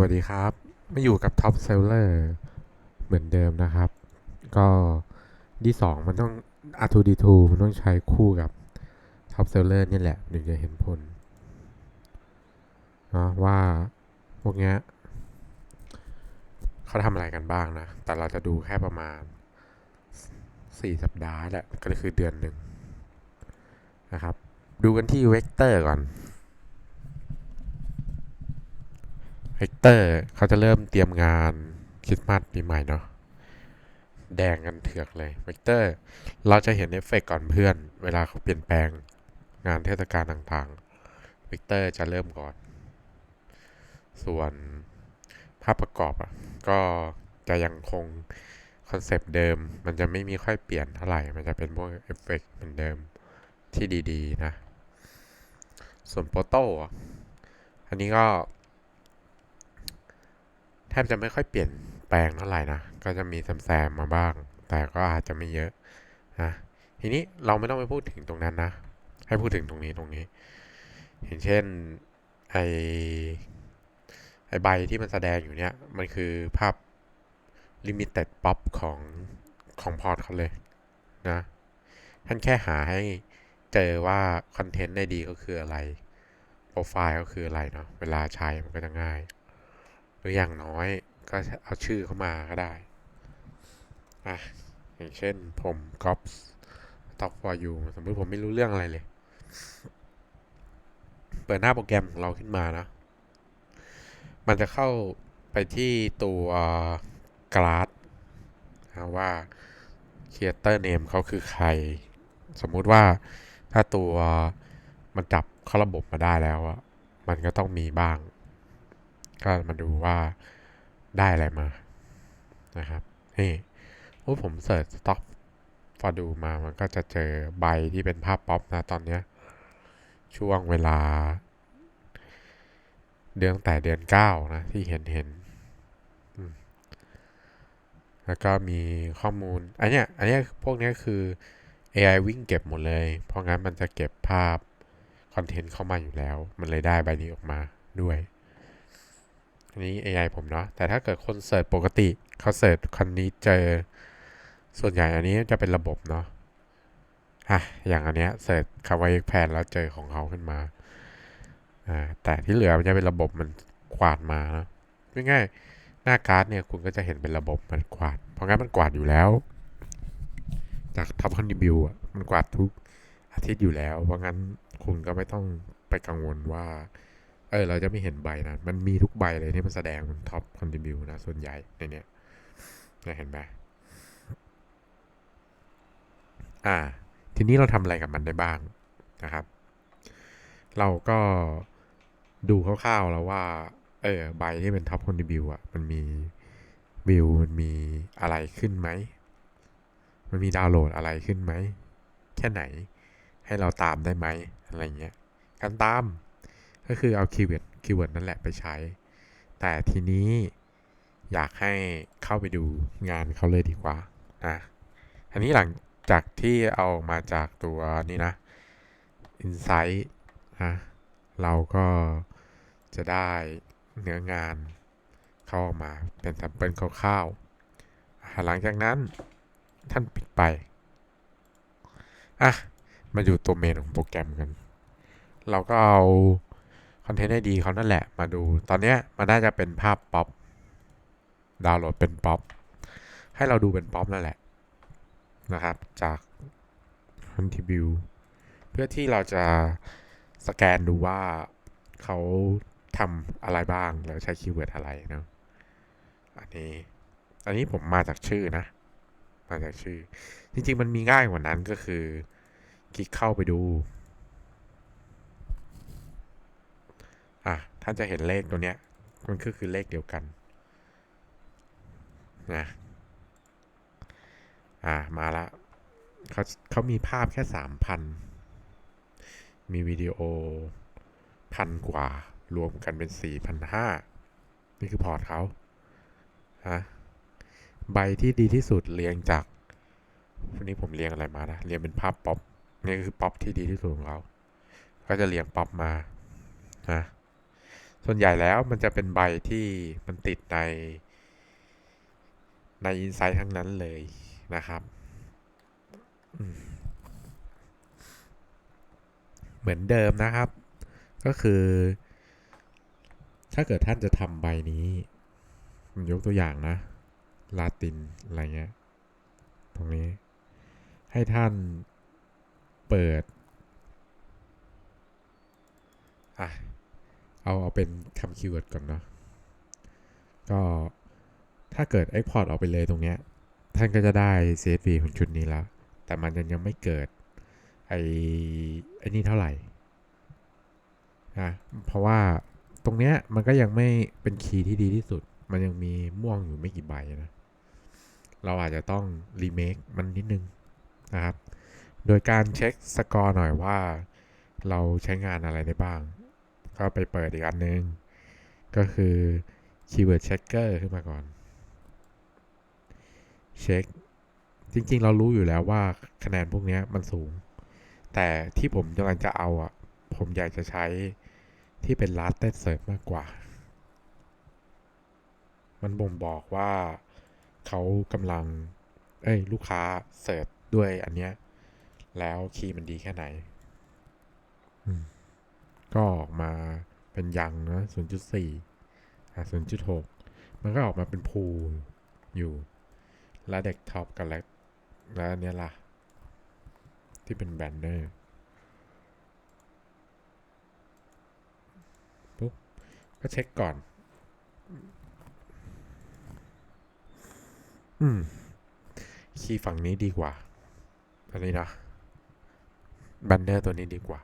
วัสดีครับ มาอยู่กับ Top Seller เหมือนเดิมนะครับ ก็ดีสองมันต้อง R2D2 มันต้องใช้คู่กับ Top Seller นี่แหละถึงจะเห็นผลนะว่าพวกเนี้ยเขาทำอะไรกันบ้างนะ แต่เราจะดูแค่ประมาณ 4 สัปดาห์แหละ ก็คือเดือนหนึ่งนะครับ ดูกันที่เวกเตอร์ก่อน เฮกเตอร์เขาจะเริ่มเตรียมงานคริสต์มาสปีใหม่เนาะแดงกันเถือกเลยเวกเตอร์เราจะเห็นเอฟเฟกต์ก่อนเพื่อน เวลาเขาเปลี่ยนแปลงงานเทศกาลต่างๆเวกเตอร์จะเริ่มก่อน ส่วนภาพประกอบอะก็จะยังคงคอนเซปต์เดิม มันจะไม่มีค่อยเปลี่ยนเท่าไหร่ มันจะเป็นพวกเอฟเฟกต์เหมือนเดิมที่ดีๆนะ ส่วนโปโต้อะอันนี้ก็ ทบจะไม่ค่อยเปลี่ยนแปลงเท่าไหร่นะ ก็จะมีแซมๆมาบ้าง แต่ก็อาจจะไม่เยอะนะทีนี้เราไม่ต้องไปพูดถึงตรงนั้นนะ ให้พูดถึงตรงนี้ตรงนี้อย่างเช่นไอไอใบที่มันแสดงอยู่เนี่ย มันคือภาพ limited pop ของของพอร์ตเขาเลยนะ ท่านแค่หาให้เจอว่าคอนเทนต์ในดีก็คืออะไร โปรไฟล์ก็คืออะไรเนาะ เวลาใช้มันก็จะง่าย รืออย่างน้อยก็เอาชื่อเข้ามาก็ได้อะอย่างเช่นผมก๊อป Talk for you สมมติผมไม่รู้เรื่องอะไรเลย เปิดหน้าโปรแกรมของเราขึ้นมานะ มันจะเข้าไปที่ตัว Glass นะว่า Creator Name เขาคือใคร สมมุติว่าถ้าตัวมันจับเข้าระบบมาได้แล้วอะมันก็ต้องมีบ้าง ก็มาดูว่าได้อะไรมานะครับนี่โอ้ผมเสิร์ช stock for do มามันก็จะเจอใบที่เป็นภาพป๊อปนะตอนเนี้ยช่วงเวลา เดือนตั้งแต่เดือนเก้านะ ที่เห็นเห็นแล้วก็มีข้อมูล อันเนี้ยอันเนี้ยพวกนี้คือ AI วิ่งเก็บหมดเลย เพราะงั้นมันจะเก็บภาพ คอนเทนต์เข้ามาอยู่แล้ว มันเลยได้ใบนี้ออกมาด้วย อันนี้ AI ผมเนาะ แต่ถ้าเกิดคนเสิร์ชปกติเขาเสิร์ชคันนี้เจอ ส่วนใหญ่อันนี้จะเป็นระบบเนาะอะอย่างอันเนี้ยเสิร์ชคำว่าแพนแล้วเจอของเขาขึ้นมา อ่า แต่ที่เหลือมันจะเป็นระบบมันกวาดมาเนาะง่ายๆหน้าการ์ดเนี่ยคุณก็จะเห็นเป็นระบบมันกวาด เพราะงั้นมันกวาดอยู่แล้ว จากท็อปคอนดิบิวอะมันกวาดทุกอาทิตย์อยู่แล้ว เพราะงั้นคุณก็ไม่ต้องไปกังวลว่า เออเราจะไม่เห็นใบนะมันมีทุกใบเลยที่มันแสดงมันท็อปคอนดิบิวนะ ส่วนใหญ่ในเนี้ยเนี่ยเห็นไหมอ่า ทีนี้เราทำอะไรกับมันได้บ้างนะครับ เราก็ดูคร่าวๆแล้วว่า เออใบที่เป็นท็อปคอนดิบิวอะ มันมีวิวมันมีอะไรขึ้นไหม มันมีดาวน์โหลดอะไรขึ้นไหม แค่ไหน ให้เราตามได้ไหมอะไรเงี้ย การตาม ก็คือเอาคีย์เวิร์ดคีย์เวิร์ดนั่นแหละไปใช้ แต่ทีนี้อยากให้เข้าไปดูงานเขาเลยดีกว่านะอันนี้หลังจากที่เอามาจากตัวนี้นะ Insight นะเราก็จะได้เนื้องานเข้าออกมาเป็นแซมเปิลคร่าวๆหลังจากนั้นท่านปิดไป อะ มาอยู่ตัวเมนของโปรแกรมกัน เราก็เอา คอนเทนต์ไอดีเขานั่นแหละมาดู ตอนนี้มันน่าจะเป็นภาพป๊อปดาวน์โหลดเป็นป๊อปให้เราดูเป็นป๊อปนั่นแหละนะครับจาก Contribute เพื่อที่เราจะสแกนดูว่าเขาทำอะไรบ้าง แล้วใช้คีย์เวิร์ดอะไรเนาะอันนี้ อันนี้ผมมาจากชื่อนะ มาจากชื่อ จริง ๆ มันมีง่ายกว่านั้นก็คือ คลิกเข้าไปดู อะท่านจะเห็นเลขตัวเนี้ย มันก็คือเลขเดียวกันนะอ่ามาละเขาเขามีภาพแค่สามพันมีวิดีโอพันกว่ารวมกันเป็นสี่พันห้านี่คือพอร์ตเขาฮะใบที่ดีที่สุดเรียงจากวันนี้ผมเรียงอะไรมานะเรียงเป็นภาพป๊อปนี่คือป๊อปที่ดีที่สุดของเขาก็จะเรียงป๊อปมานะ ส่วนใหญ่แล้วมันจะเป็นใบที่มันติดในในอินไซต์ทั้งนั้นเลยนะครับ เหมือนเดิมนะครับ ก็คือ ถ้าเกิดท่านจะทำใบนี้ผมยกตัวอย่างนะลาตินอะไรเงี้ย ตรงนี้ ให้ท่านเปิด อะ เอาเอาเป็นคำคีย์เวิร์ดก่อนเนาะก็ถ้าเกิด Export ออกไปเลยตรงเนี้ย ท่านก็จะได้ CSV ของชุดนี้แล้ว แต่มันยังยังไม่เกิด ไอ้ไอ้นี่เท่าไหร่นะเพราะว่าตรงเนี้ยมันก็ยังไม่เป็นคีย์ที่ดีที่สุด มันยังมีม่วงอยู่ไม่กี่ใบนะ เราอาจจะต้องรีเมคมันนิดนึงนะครับ โดยการเช็คสกอร์หน่อยว่า เราใช้งานอะไรได้บ้าง ก็ไปเปิดอีกอันนึง ก็คือ Keyword Checker ขึ้นมาก่อน เช็ค จริง ๆ เรารู้อยู่แล้วว่าคะแนนพวกนี้มันสูง แต่ที่ผมกำลังจะเอาอะ ผมอยากจะใช้ที่เป็น last t e search มากกว่า มันบ่งบอกว่าเขากำลัง เอ้ย ลูกค้าเสิร์ชด้วยอันเนี้ย แล้วคีย์มันดีแค่ไหน อืม ก็ออกมาเป็นยังนะ0.4อะ0.6 มันก็ออกมาเป็นพูลอยู่ แล้วเด็กท็อปกับแล้วแล้วอันเนี้ยล่ะ ที่เป็นแบนเนอร์ปุ๊บก็เช็คก่อน อืม คีย์ฝั่งนี้ดีกว่าอันนี้นะแบนเนอร์ตัวนี้ดีกว่า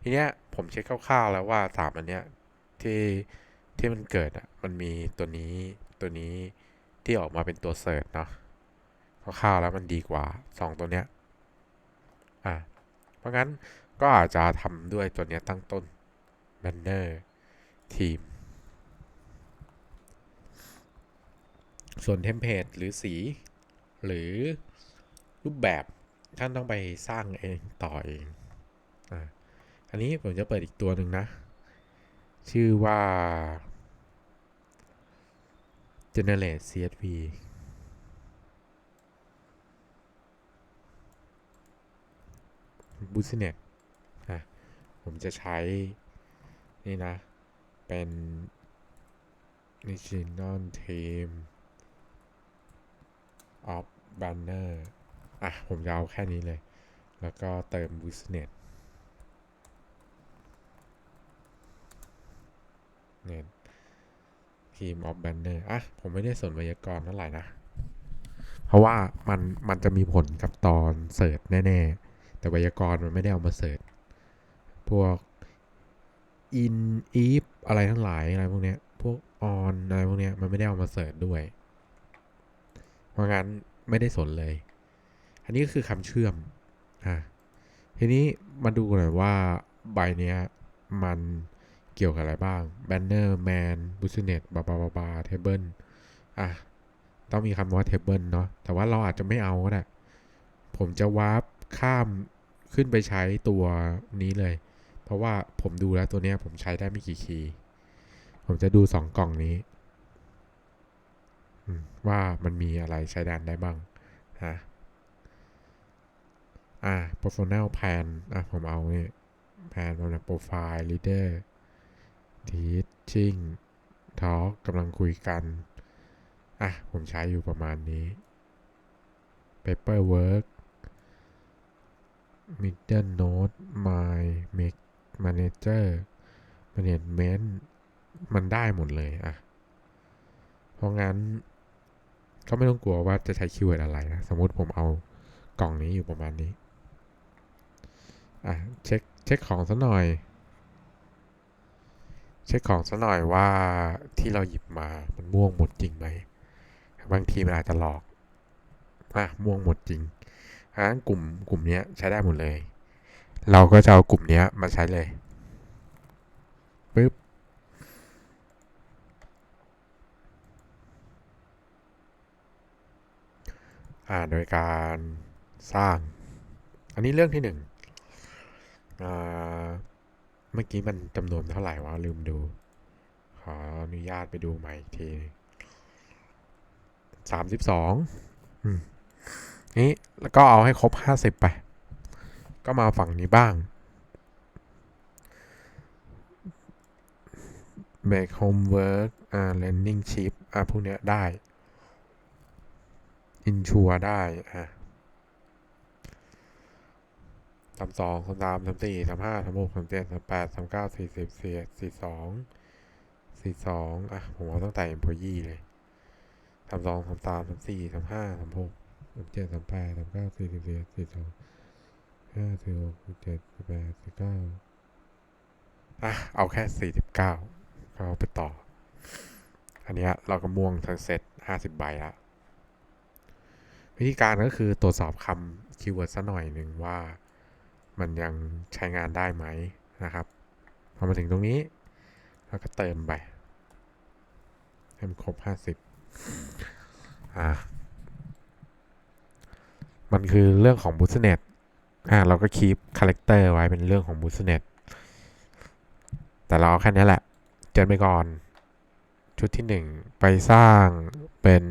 ทีเนี้ยผมเช็คคร่าวๆแล้วว่าสามอันเนี้ยที่ที่มันเกิดอะมันมีตัวนี้ตัวนี้ที่ออกมาเป็นตัวเสิร์ชเนาะคร่าวๆแล้วมันดีกว่าสองตัวเนี้ยอะเพราะงั้นก็อาจจะทำด้วยตัวเนี้ยตั้งต้นแบนเนอร์ทีมส่วนเทมเพลตหรือสี หรือรูปแบบท่านต้องไปสร้างเองต่อเองอะ อันนี้ผมจะเปิดอีกตัวหนึ่งนะ ชื่อว่า generate csv b u s i n e t นะผมจะใช้ นี่นะ เป็น national team of banner อะ ผมจะเอาแค่นี้เลย แล้วก็เติม b เนี่ยทีม of banner อะผมไม่ได้สนไวยากรณ์เท่าไหร่นะ เพราะว่ามันมันจะมีผลกับตอนเสิร์ชแน่ๆ แต่ไวยากรณ์มันไม่ได้เอามาเสิร์ชพวก in if อะไรทั้งหลายอะไรพวกเนี้ยพวก on อะไรพวกเนี้ยมันไม่ได้เอามาเสิร์ชด้วย เพราะงั้นไม่ได้สนเลย อันนี้ก็คือคำเชื่อมอะทีนี้มาดูหน่อยว่าใบเนี้ยมัน เกี่ยวกับอะไรบ้าง banner man business บาบาบาบา table อะ ต้องมีคำว่า table เนาะแต่ว่าเราอาจจะไม่เอาก็ได้ผมจะวาร์ปข้ามขึ้นไปใช้ตัวนี้เลย เพราะว่าผมดูแล้วตัวเนี้ยผมใช้ได้ไม่กี่คีย์ผมจะดูสองกล่องนี้ ว่ามันมีอะไรใช้แดนได้บ้างฮะอ่า personal plan อะ ผมเอาเนี่ย plan สำหรับ profile leader teaching talk กำลังคุยกัน อะ ผมใช้อยู่ประมาณนี้ paperwork middle note my make manager management มันได้หมดเลยอะ เพราะงั้น ก็ไม่ต้องกลัวว่าจะใช้คีย์เวิร์ดอะไรนะ สมมุติผมเอากล่องนี้อยู่ประมาณนี้ อะ เช็ค เช็คของซะหน่อย เช็คของซะหน่อยว่าที่เราหยิบมา มันม่วงหมดจริงไหม บางทีมันอาจจะหลอกอะม่วงหมดจริงเพราะฉะนั้นกลุ่มกลุ่มนี้ใช้ได้หมดเลย เราก็จะเอากลุ่มนี้มาใช้เลยปึ๊บอ่าโดยการสร้าง อันนี้เรื่องที่หนึ่งอ่า เมื่อกี้มันจำนวนเท่าไหร่วะลืมดู ขออนุญาตไปดูใหม่อีกทีสามสิบสองนี่แล้วก็เอาให้ครบห้าสิบไป ก็มาฝั่งนี้บ้าง make homework อ่า learning chip อ่าพวกเนี้ยได้ insure ได้ อะ สามสองสามสามสามสี่สามห้าสามหกสามเจ็ดสามแปดสามเก้าสี่สิบสี่สี่สองสี่สองอะ ผมเอาตั้งแต่ employee เลยสามสองสามสามสามสี่สามห้าสามหกสามเจ็ดสามแปดสามเก้าสี่สิบสี่สี่สองห้าสี่หกสี่เจ็ดสี่แปดสี่เก้าอะ เอาแค่สี่สิบเก้าก็เอาไปต่อ อันนี้เราก็ม่วงทั้งเซตห้าสิบใบละวิธีการก็คือตรวจสอบคำคีย์เวิร์ดสักหน่อยหนึ่งว่า มันยังใช้งานได้ไหมนะครับ พอมาถึงตรงนี้เราก็เติมไปให้มันครบห้าสิบอ่ามันคือเรื่องของ b o o s t n e t อ่าเราก็คีปคาแรคเตอร์ไว้เป็นเรื่องของ b o o s t n e t แต่เราเอาแค่นี้แหละเจนไปก่อน ชุดที่หนึ่งไปสร้างเป็น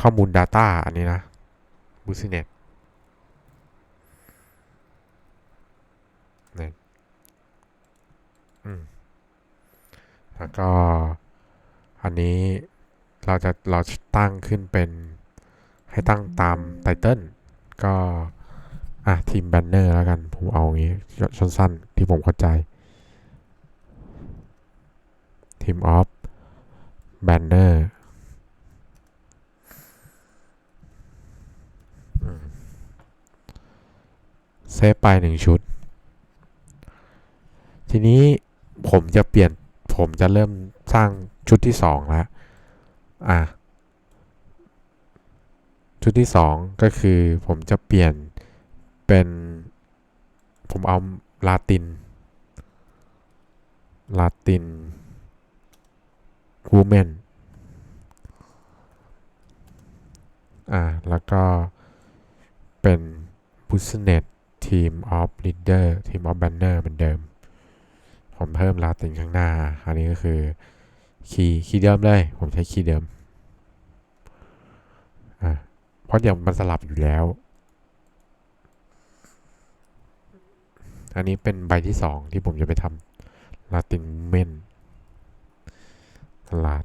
ข้อมูล Data อันนี้นะ b นี่อืมแล้วก็อันนี้เราจะเราตั้งขึ้นเป็นให้ตั้งตามไตเติลก็อะทีมแบนเนอร์แล้วกัน ผมเอาอย่างนี้สั้นๆที่ผมเข้าใจทีมออฟแบนเนอร์เซฟไปหนึ่งชุด ทีนี้ผมจะเปลี่ยนผมจะเริ่มสร้างชุดที่สองแล้วอะชุดที่สองก็คือผมจะเปลี่ยนเป็นผมเอาลาตินลาติน women อ่า แล้วก็เป็น business team of leader team of banner เหมือนเดิม ผมเพิ่มลาตินข้างหน้า อันนี้ก็คือคีย์คีย์เดิมเลย ผมใช้คีย์เดิมอ่าเพราะอย่างมันสลับอยู่แล้ว อันนี้เป็นใบที่สองที่ผมจะไปทำลาตินเมนตลาด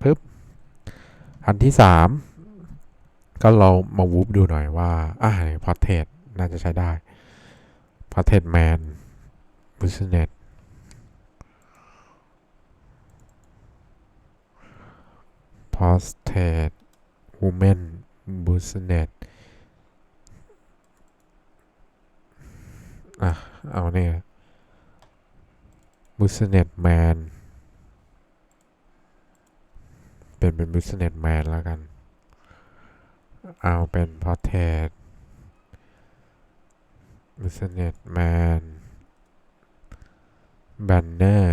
ปึ๊บ อันที่สามก็เรามาวูบดูหน่อยว่าอ่าพอเทสน่าจะใช้ได้พอเทสแมนบิสเนส พอเทสวูแมนบิสเนสอะ เอาเนี่ยบิสเนสแมนเป็นเป็น business man แล้วกัน เอาเป็น portrait business man banner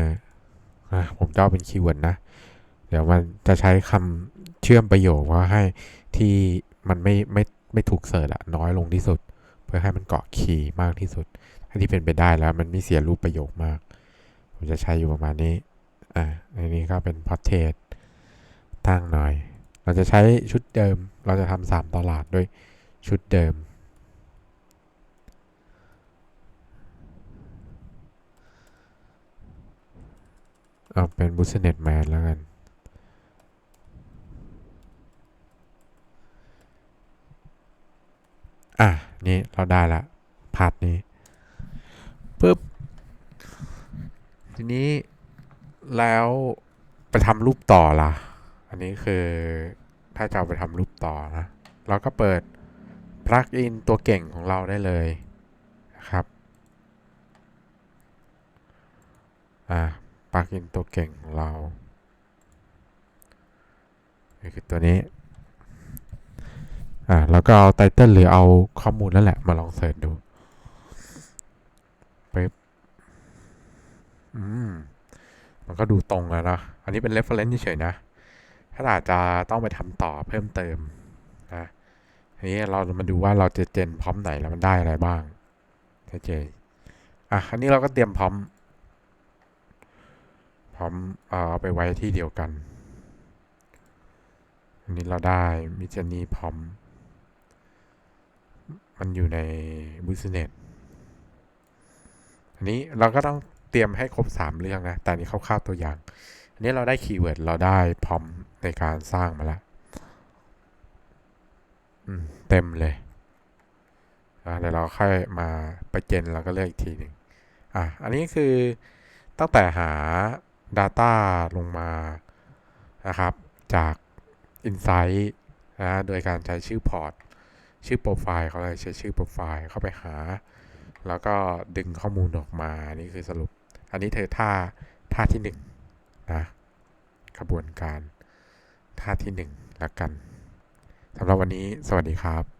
อะผมจะเอาเป็นคีย์เวิร์ดนะ เดี๋ยวมันจะใช้คำเชื่อมประโยคว่าให้ที่มันไม่ไม่ไม่ถูกเสิร์ชอะน้อยลงที่สุด เพื่อให้มันเกาะคีย์มากที่สุดให้ที่เป็นไปได้แล้วมันไม่เสียรูปประโยคมาก ผมจะใช้อยู่ประมาณนี้ อ่าอันนี้ก็เป็น portrait ตั้งหน่อย เราจะใช้ชุดเดิม เราจะทำสามตลาดด้วยชุดเดิม เอาเป็น business man แล้วกัน อะ นี่เราได้ละพาร์ทนี้ปุ๊บทีนี้แล้วไปทำรูปต่อล่ะอันนี้คือถ้าจะเอาไปทำรูปต่อนะเราก็เปิด plug in ตัวเก่งของเราได้เลยนะครับอ่า plug in ตัวเก่งของเรานี่คือตัวนี้ อ่าแล้วก็เอาไตเติลหรือเอาข้อมูลนั่นแหละมาลองเสิร์ชดูปึ๊บอืมมันก็ดูตรงแล้วนะอันนี้เป็น reference เฉยๆนะ ถ้าอาจจะต้องไปทำต่อเพิ่มเติมนะทีนี้เรามาดูว่าเราจะเจนพร้อมไหนแล้วมันได้อะไรบ้างชัดเจอะอันนี้เราก็เตรียมพร้อม พร้อมเอาไปไว้ที่เดียวกัน อันนี้เราได้มิจนีพร้อม มันอยู่ใน business อันนี้เราก็ต้องเตรียมให้ครบ 3 เรื่องนะ แต่นนี้คร่าวๆตัวอย่าง อันนี้เราได้คีย์เวิร์ดเราได้พร้อมในการสร้างมาแล้วอืมเต็มเลยอะเดี๋ยวเราค่อยมาไปเจนเราก็เลือกอีกทีหนึ่งอะ อันนี้คือตั้งแต่หา Data ลงมานะครับ จาก Insight นะโดยการใช้ชื่อพอร์ต ชื่อโปรไฟล์เขาเลยใช้ชื่อโปรไฟล์เข้าไปหา แล้วก็ดึงข้อมูลออกมานี่คือสรุป อันนี้เธอท่าท่าที่หนึ่งนะกระบวนการท่าที่หนึ่งแล้วกันสำหรับวันนี้สวัสดีครับ